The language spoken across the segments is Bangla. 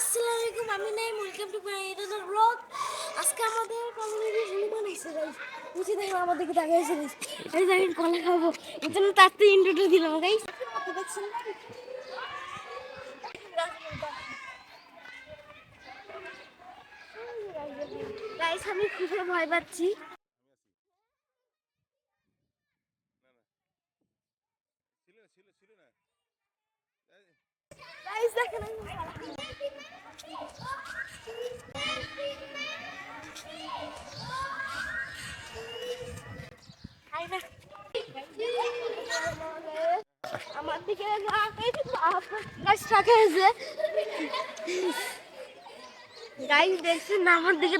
আসসালামু আলাইকুম আমি নাই ওয়েলকাম টু মাই ব্লগ আজকে আমাদের কমিউনিটি হনুমান এসে গাইস বুঝে দেখো দেখা এসে গাইস এই যে আমি কলা খাব। এই জন্য তার তো ইন্ট্রোটা দিলাম গাইস দেখছেন গাইস আমি খুবই ভয় পাচ্ছি। ছিল ছিল ছিল না। গাইস দেখেন আমার দিকে গাইস দেখছেন না? আমার দিকে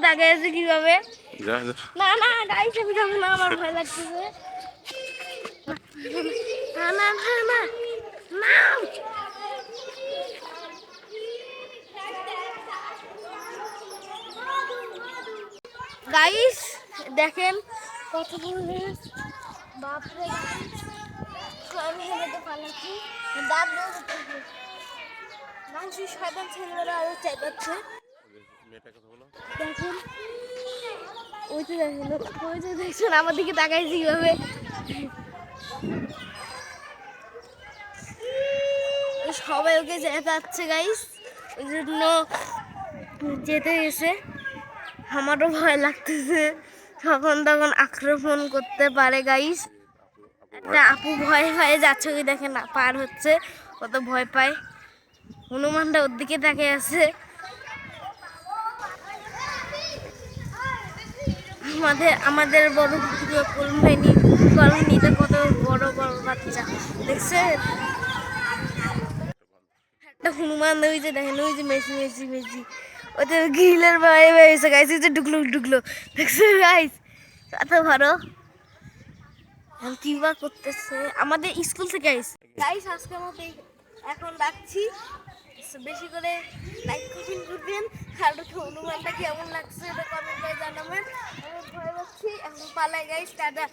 কীভাবে? না না গাইস আমি যাব না আমার ভয় লাগতেছে না না না না না গাইস দেখেন কত। বাপরে। আমি হেঁটে পালাচ্ছি দাঁত মানুষের শয়তান ছেলেরা আরও কথা বলো দেখেন। ওই তো দেখেন, ওই তো দেখছেন, আমার দিকে তাকাইছি কীভাবে। সবাই ওকে যেতে যাচ্ছে গাইস ওই জন্য যেতে গেছে আমারও ভয় লাগতেছে। তখন তখন আক্রমণ করতে পারে গাইস একটা আপু ভয় ভয়ে যাচ্ছে, ওই দেখে না পার হচ্ছে, কত ভয় পায়। হনুমানটা ওর দিকে তাকিয়ে আছে। আমাদের আমাদের বড় পুকুরে কলমাইনি কলোনিতে কত বড় বড় বাচ্চা। একটা হনুমান ওই যে দেখেন, ওই যে মেসি মেসি মেসি। ওতে গ্রিলের বাইরে বেরিয়েছে গাইস ওই যে ঢুকলো ঢুকলো। দেখছেন গাইস কত ভালো। এখন কি বা করতেছে? আমাদের স্কুল থেকে গাইস গাইস আজকে আমাদের এখন রাখছি। বেশি করে লাইক কমেন্ট করবেন। আর হনুমানটা কেমন লাগছে, এটা কমেন্ট করে জানাবেন। আমি ভয় পাচ্ছি, এখন পালাই গাইস টাটা।